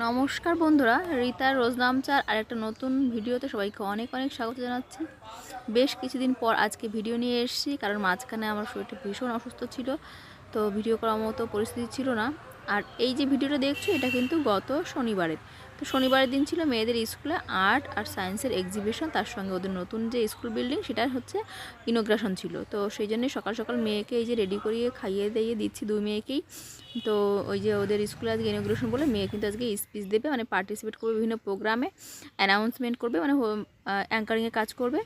নমস্কার বন্ধুরা রিতার রোজনামচার আর একটা নতুন ভিডিওতে সবাইকে অনেক অনেক স্বাগত জানাচ্ছি। বেশ কিছুদিন পর আজকে ভিডিও নিয়ে এসেছি, কারণ মাঝখানে আমার শরীরটা ভীষণ অসুস্থ ছিল, তো ভিডিও করার মতো পরিস্থিতি ছিল না। আর এই যে ভিডিওটা দেখছ, এটা কিন্তু গত শনিবারের। তো শনিবারের দিন ছিল মেয়েদের স্কুলে আর্ট আর সায়েন্সের এক্সিবিশন তার সঙ্গে ওদের নতুন যে স্কুল বিল্ডিং সেটা হচ্ছে ইনোগ্রেশন ছিল। তো সেই জন্যই সকাল সকাল মেয়েকে এই যে রেডি করিয়ে খাইয়ে দিয়ে দিচ্ছি দুই মেয়েকেই। তো ওই যে ওদের স্কুলে আজকে ইনোগ্রেশন বলে মেয়ে কিন্তু আজকে স্পিচ দেবে মানে পার্টিসিপেট করবে বিভিন্ন প্রোগ্রামে অ্যানাউন্সমেন্ট করবে মানে অ্যাঙ্কারিংয়ে কাজ করবে।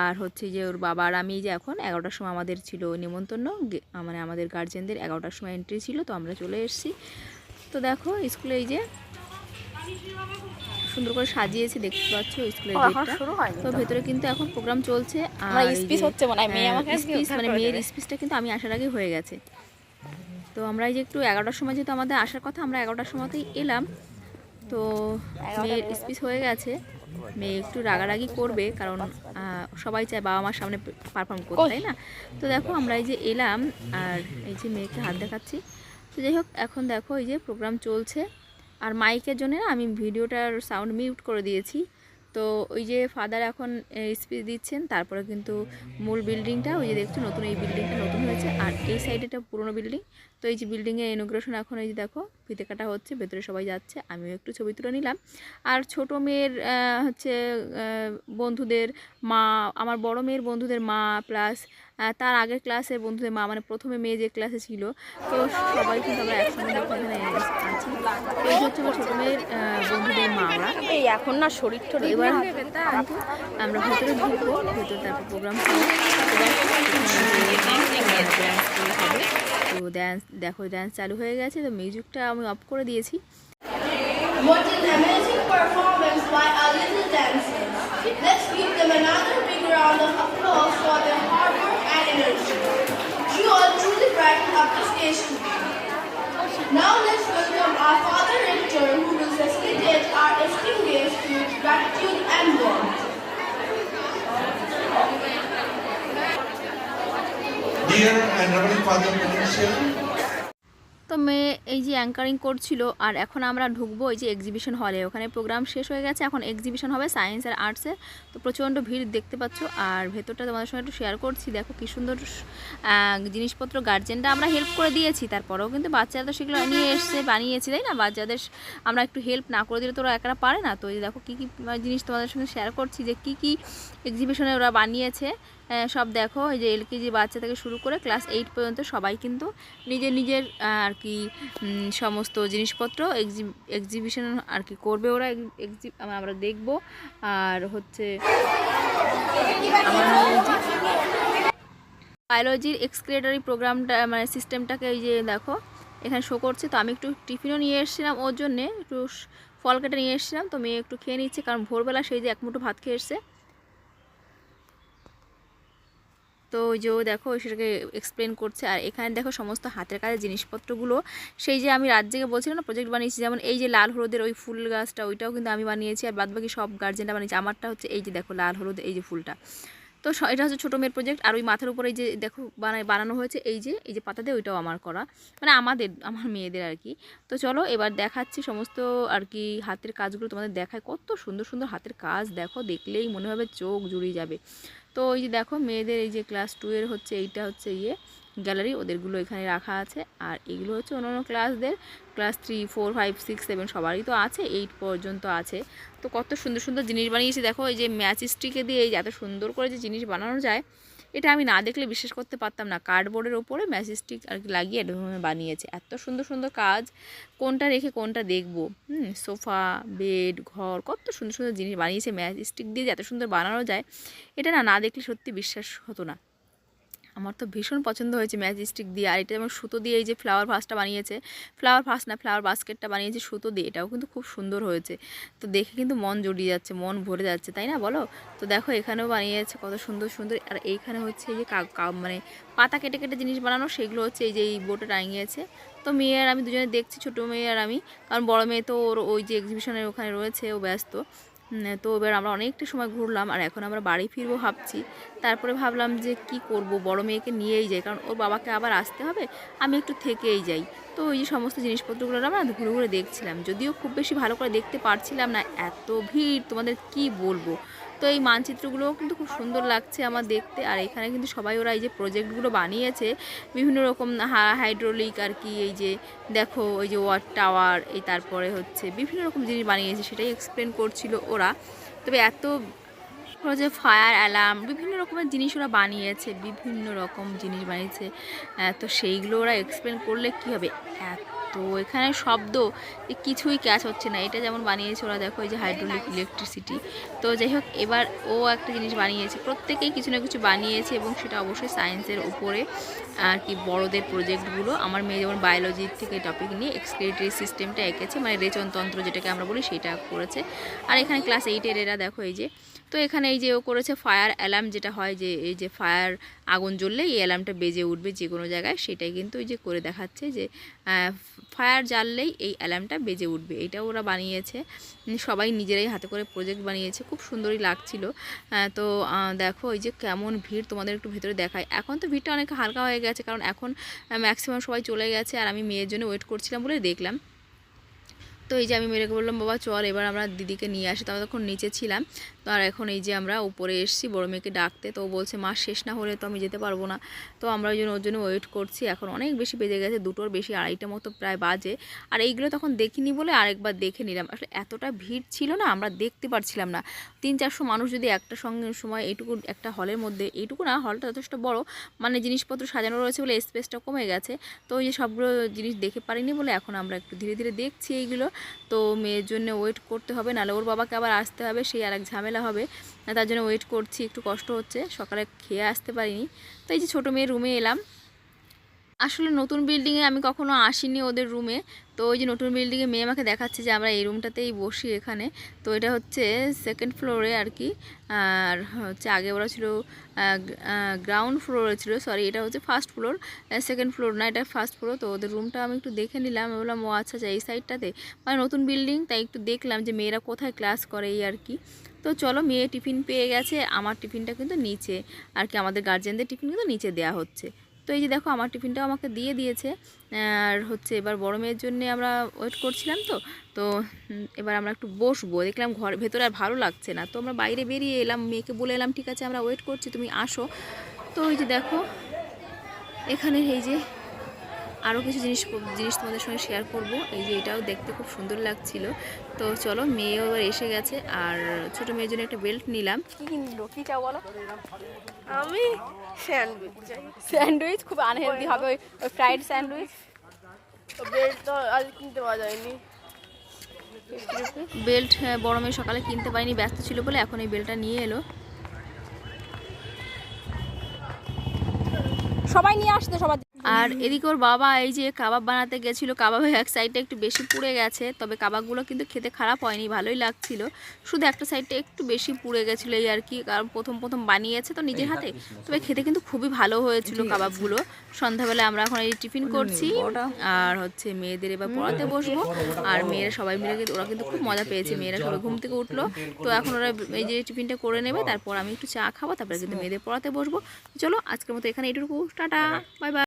আর হচ্ছে যে ওর বাবা আর আমি যে এখন এগারোটার সময় আমাদের ছিল নিমন্ত্রণ মানে আমাদের গার্জেনদের এগারোটার সময় এন্ট্রি ছিল, তো আমরা চলে এসেছি। তো দেখো স্কুলে এই যে সুন্দর করে সাজিয়েছে দেখতে পাচ্ছ স্কুলের গেটটা তো ভেতরে কিন্তু এখন প্রোগ্রাম চলছে আর আমার স্পিচ হচ্ছে মনে মেয়ে হ্যাঁ, আমাকে মানে মেয়ের। স্পিচটা কিন্তু আমি আসার আগে হয়ে গেছে। তো আমরা এই যে একটু এগারোটার সময় যেহেতু আমাদের আসার কথা আমরা এগারোটার সময়তেই এলাম। তো মেয়ের স্পিচ হয়ে গেছে। মেয়ে একটু রাগারাগি করবে কারণ আহ, সবাই চায় বাবা মার সামনে পারফর্ম করতে তাই না? তো দেখো আমরা এই যে এলাম আর এই যে মেয়েকে হাত দেখাচ্ছি। তো যাই হোক এখন দেখো এই যে প্রোগ্রাম চলছে। আর মাইকের জন্য না আমি ভিডিওটার সাউন্ড মিউট করে দিয়েছি। তো ওই যে ফাদার এখন স্পিচ দিচ্ছেন, তারপরে কিন্তু মূল বিল্ডিংটা, ওই যে দেখছ, নতুন এই বিল্ডিংটা নতুন হয়েছে, আর এই সাইডে একটা পুরোনো বিল্ডিং। তো এই যে বিল্ডিংয়ে ইনোগ্রেশন এখন এই যে দেখো ফিতে কাটা হচ্ছে, ভেতরে সবাই যাচ্ছে, আমিও একটু ছবি তুলে নিলাম। আর ছোট মেয়ের হচ্ছে বন্ধুদের মা, আমার বড় মেয়ের বন্ধুদের মা প্লাস তার আগের ক্লাসে বন্ধুদের মা মানে প্রথমে মেয়ে যে ক্লাসে ছিল তো সবাই কিন্তু আমরা একসঙ্গে এখানে আছি তো এই হচ্ছে আমার ছোটো মেয়ের বন্ধুদের মা ওরা। এই এখন না শরীর তো এবার আমরা ভেতরে ঢুকবো ভেতরে তারপর প্রোগ্রাম তো ড্যান্স দেখো ড্যান্স চালু হয়ে গেছে তো মিউজিকটা আমি অফ করে দিয়েছি। What an amazing performance by our little dancers. Let's give them another big round of applause for their hard work energy. You all truly brighten up the station. Now let's welcome our Father Rector who will facilitate our esteemed guests with gratitude and warmth. Dear and Reverend Father Patricia, তো মেয়ে এই যে anchoring করছিল, আর এখন আমরা ঢুকবো এই যে এক্সিবিশন হলে ওখানে প্রোগ্রাম শেষ হয়ে গেছে, এখন এক্সিবিশন হবে সায়েন্স আর আর্টসে তো প্রচণ্ড ভিড় দেখতে পাচ্ছ, আর ভেতরটা তোমাদের সঙ্গে একটু শেয়ার করছি। দেখো কী সুন্দর জিনিসপত্র গার্জেনটা আমরা হেল্প করে দিয়েছি। তারপরেও কিন্তু বাচ্চারা তো সেগুলো নিয়ে এসছে, বানিয়েছি, তাই না? বাচ্চাদের আমরা একটু হেল্প না করে দিলে তো ওরা একা পারে না। তো এই দেখো কী কী জিনিস তোমাদের সঙ্গে শেয়ার করছি যে কী কী এক্সিবিশনে ওরা বানিয়েছে। সব দেখো, এই যে এলকেজি বাচ্চা থেকে শুরু করে ক্লাস এইট পর্যন্ত সবাই কিন্তু নিজের নিজের আর কি সমস্ত জিনিসপত্র এক্সিবিশন আর কি করবে ওরা আমরা দেখব। আর হচ্ছে বায়োলজির এক্সক্রেটরি প্রোগ্রামটা মানে সিস্টেমটাকে এই যে দেখো, এখানে শো করছে। তো আমি একটু টিফিনও নিয়ে এসেছিলাম ওর জন্যে, একটু ফল কেটে নিয়ে এসেছিলাম। তো মেয়ে একটু খেয়ে নিচ্ছে, কারণ ভোরবেলা সেই যে এক মুঠো ভাত খেয়ে এসছে তো ওই যে ও দেখো সেটাকে এক্সপ্লেন করছে। আর এখানে দেখো সমস্ত হাতের কাজের জিনিসপত্রগুলো। সেই যে আমি রাত জেগে বলছিলাম না প্রজেক্ট বানিয়েছি, যেমন এই যে লাল হলুদের ওই ফুল গাছটা, ওইটাও কিন্তু আমি বানিয়েছি। আর বাদবাকি সব গার্জেনটা বানিয়েছি। আমারটা হচ্ছে এই যে দেখো, লাল হলুদ, এই যে ফুলটা। তো এটা হচ্ছে ছোটো মেয়ের প্রজেক্ট আর ওই মাথার উপরে এই যে দেখো বানায়, বানানো হয়েছে, এই যে এই যে পাতা দিয়ে ওইটাও আমার করা। মানে আমাদের, আমার মেয়েদের আর কি। তো চলো এবার দেখাচ্ছি সমস্ত আর কি হাতের কাজগুলো তোমাদের দেখায়। কত সুন্দর সুন্দর হাতের কাজ দেখো, দেখলেই মনে হবে চোখ জুড়িয়ে যাবে। তো ওই যে দেখো মেয়েদের এই যে ক্লাস টু এর হচ্ছে, এইটা হচ্ছে ইয়ে। গ্যালারি, ওদেরগুলো এখানে রাখা আছে। আর এগুলো হচ্ছে অন্য ক্লাসদের, class three, four, five, six, seven সবারই তো আছে, এইট পর্যন্ত আছে। তো কত সুন্দর সুন্দর জিনিস বানিয়েছে, দেখো এই যে ম্যাচ স্টিকে দিয়ে এই যে এত সুন্দর করে যে জিনিস বানানো যায়, এটা আমি না দেখলে বিশ্বাস করতে পারতাম না। কার্ডবোর্ডের ওপরে ম্যাচ স্টিক আর কি লাগিয়ে এরকমভাবে বানিয়েছে। এত সুন্দর সুন্দর কাজ, কোনটা রেখে কোনটা দেখব? হুম, সোফা, বেড, ঘর, কত সুন্দর সুন্দর জিনিস বানিয়েছে। ম্যাচ স্টিক দিয়ে যে এত সুন্দর বানানো যায়, এটা না না দেখলে সত্যি বিশ্বাস হতো না। আমার তো ভীষণ পছন্দ হয়েছে ম্যাজিস্টিক দিয়ে। আর এটা যেমন সুতো দিয়ে এই যে ফ্লাওয়ার ভাসটা বানিয়েছে ফ্লাওয়ার ভাস না ফ্লাওয়ার বাস্কেটটা বানিয়েছে সুতো দিয়ে, এটাও কিন্তু খুব সুন্দর হয়েছে। তো দেখে কিন্তু মন জড়িয়ে যাচ্ছে, মন ভরে যাচ্ছে, তাই না বলো? তো দেখো এখানেও বানিয়েছে কত সুন্দর সুন্দর। আর এইখানে হচ্ছে এই যে মানে পাতা কেটে কেটে জিনিস বানানো, সেগুলো হচ্ছে এই যে এই বোটে টাঙিয়েছে। তো মেয়ে আর আমি দুজনে দেখছি, ছোটো মেয়ে আর আমি। কারণ বড় মেয়ে তো ওর ওই যে এক্সিবিশনের ওখানে রয়েছে, ও ব্যস্ত। তো এবার আমরা অনেকটা সময় ঘুরলাম আর এখন আমরা বাড়ি ফিরবো ভাবছি। তারপরে ভাবলাম যে কি করব? বড় মেয়েকে নিয়েই যাই, কারণ ওর বাবাকে আবার আসতে হবে, আমি একটু থেকেই যাই। তো ওই যে সমস্ত জিনিসপত্রগুলো আমরা ঘুরে ঘুরে দেখছিলাম, যদিও খুব বেশি ভালো করে দেখতে পারছিলাম না, এত ভিড়, তোমাদের কি বলব? তো এই মানচিত্রগুলোও কিন্তু খুব সুন্দর লাগছে আমার দেখতে। আর এখানে কিন্তু সবাই ওরা এই যে প্রজেক্টগুলো বানিয়েছে, বিভিন্ন রকম হাইড্রোলিক আর কি, এই যে দেখো, ওই যে ওয়ার টাওয়ার এই তারপরে হচ্ছে বিভিন্ন রকম জিনিস বানিয়েছে, সেটাই এক্সপ্লেন করছিল ওরা। তবে এত ওরা যে ফায়ার অ্যালার্ম, বিভিন্ন রকমের জিনিস ওরা বানিয়েছে, বিভিন্ন রকম জিনিস বানিয়েছে। তো সেইগুলো ওরা এক্সপ্লেন করলে কি হবে? এত এখানে শব্দ কিছুই ক্যাচ হচ্ছে না। এটা যেমন বানিয়েছে ওরা, দেখো এই যে হাইড্রোলিক ইলেকট্রিসিটি তো যাই হোক, এবার ও একটা জিনিস বানিয়েছে। প্রত্যেকেই কিছু না কিছু বানিয়েছে এবং সেটা অবশ্যই সায়েন্সের উপরে আর কি বড়দের প্রজেক্টগুলো আমার মেয়ে যেমন বায়োলজির থেকে টপিক নিয়ে এক্সক্রিয়েটরি সিস্টেমটা এঁকেছে মানে রেচনতন্ত্র যেটাকে আমরা বলি, সেটা করেছে। আর এখানে ক্লাস এইটের এরা দেখো এই যে তো এখানে এই যে ও করেছে ফায়ার অ্যালার্ম যেটা হয় যে, এই যে ফায়ার আগুন জ্বললে এই অ্যালার্মটা বেজে উঠবে যে কোনো জায়গায়, সেটাই কিন্তু ওই যে করে দেখাচ্ছে যে ফায়ার জ্বাললেই এই অ্যালার্মটা বেজে উঠবে। এটাও ওরা বানিয়েছে সবাই নিজেরাই হাতে করে প্রজেক্ট বানিয়েছে, খুব সুন্দরই লাগছিল। তো দেখো এই যে কেমন ভিড় তোমাদের একটু ভেতরে দেখায় এখন তো ভিড়টা অনেক হালকা হয়ে গেছে, কারণ এখন ম্যাক্সিমাম সবাই চলে গেছে, আর আমি মেয়ের জন্য ওয়েট করছিলাম বলে দেখলাম। তো এই যে আমি মেয়েকে বললাম, বাবা, চল এবার আমরা দিদিকে নিয়ে আসি। তো তখন নিচে ছিলাম। তো আর এখন এই যে আমরা উপরে এসেছি, বড় মেয়েকে ডাকতে। তো বলছে মাস শেষ না হলে তো আমি যেতে পারব না। তো আমরা ওই জন্য, ওর জন্য ওয়েট করছি। এখন অনেক বেশি বেজে গেছে, দুটোর বেশি আড়াইটা মতো প্রায় বাজে। আর এইগুলো তখন দেখিনি বলে আরেকবার দেখে নিলাম। আসলে এতটা ভিড় ছিল না, আমরা দেখতে পারছিলাম না। তিন, চারশো মানুষ যদি একটা সঙ্গে সময় এইটুকু, একটা হলের মধ্যে, এইটুকু না, হলটা যথেষ্ট বড়। মানে জিনিসপত্র সাজানো রয়েছে বলে স্পেসটা কমে গেছে। তো ওই যে সবগুলো জিনিস দেখে পারিনি বলে এখন আমরা একটু ধীরে ধীরে দেখছি এইগুলো। তো মেয়ের জন্য ওয়েট করতে হবে, নাহলে ওর বাবাকে আবার আসতে হবে, সেই আর এক ঝামেলা হবে। তার জন্য ওয়েট করছি, একটু কষ্ট হচ্ছে, সকালে খেয়ে আসতে পারিনি। তো এই যে ছোটো মেয়ের রুমে এলাম। আসলে নতুন বিল্ডিংয়ে আমি কখনো আসিনি ওদের রুমে তো ওই যে নতুন বিল্ডিংয়ে মেয়ে আমাকে দেখাচ্ছে যে আমরা এই রুমটাতেই বসি এখানে। তো এটা হচ্ছে সেকেন্ড ফ্লোরে আর কি। আর হচ্ছে আগে ওরা ছিল গ্রাউন্ড ফ্লোরে ছিল সরি এটা হচ্ছে ফার্স্ট ফ্লোর সেকেন্ড ফ্লোর না, এটা ফার্স্ট ফ্লোর তো ওদের রুমটা আমি একটু দেখে নিলাম। বললাম, ও আচ্ছা আচ্ছা এই সাইডটাতে মানে নতুন বিল্ডিং, তাই একটু দেখলাম যে মেয়েরা কোথায় ক্লাস করে এই আর কি। তো চলো, মেয়ে টিফিন পেয়ে গেছে, আমার টিফিনটা কিন্তু নিচে। আর কি, আমাদের গার্জেনদের টিফিন কিন্তু নিচে দেওয়া হচ্ছে। তো এই যে দেখো, আমার টিফিনটাও আমাকে দিয়ে দিয়েছে। আর হচ্ছে এবার বড় মেয়ের জন্যে আমরা ওয়েট করছিলাম তো। তো এবার আমরা একটু বসবো। দেখলাম ঘর ভেতরে আর ভালো লাগছে না। তো আমরা বাইরে বেরিয়ে এলাম, মেয়েকে বলে এলাম, ঠিক আছে, আমরা ওয়েট করছি, তুমি আসো। তো ওই যে দেখো এখানে এই যে আরও কিছু জিনিস জিনিস তোমাদের সঙ্গে শেয়ার করব। এই যে এটাও দেখতে খুব সুন্দর লাগছিল। তো চলো মেয়েও এবার এসে গেছে আর ছোটো মেয়ের জন্য একটা বেল্ট নিলাম। কি চাও বলো? আমি স্যান্ডউইচ স্যান্ডউইচ খুব আনহেলদি হবে ওই ওই ফ্রাইড স্যান্ডউইচ ব্রেড তো আজ কিনতে পাওয়া যায়নি। বেল্ট হ্যাঁ, বড় মেয়ে সকালে কিনতে পারিনি ব্যস্ত ছিল বলে এখন এই বেল্টটা নিয়ে এলো। সবাই নিয়ে আসতে সবার আর এদিকে ওর বাবা এই যে কাবাব বানাতে গেছিল কাবাবের এক সাইডটা একটু বেশি পুড়ে গেছে তবে কাবাবগুলো কিন্তু খেতে খারাপ হয়নি ভালোই লাগছিল। শুধু একটা সাইডটা একটু বেশি পুড়ে গেছিল এই আর কি কারণ প্রথম প্রথম বানিয়েছে তো নিজের হাতে। তবে খেতে কিন্তু খুবই ভালো হয়েছিল কাবাবগুলো। সন্ধ্যাবেলা আমরা এখন এই টিফিন করছি। আর হচ্ছে মেয়েদের এবার পড়াতে বসবো। আর মেয়েরা সবাই মিলে কিন্তু ওরা কিন্তু খুব মজা পেয়েছে মেয়েরা সবাই ঘুম থেকে উঠল। তো এখন ওরা এই যে টিফিনটা করে নেবে তারপর আমি একটু চা খাব তারপরে কিন্তু মেয়েদের পড়াতে বসবো। চলো আজকের মতো এখানে এটুকু। টাটা। Bye bye.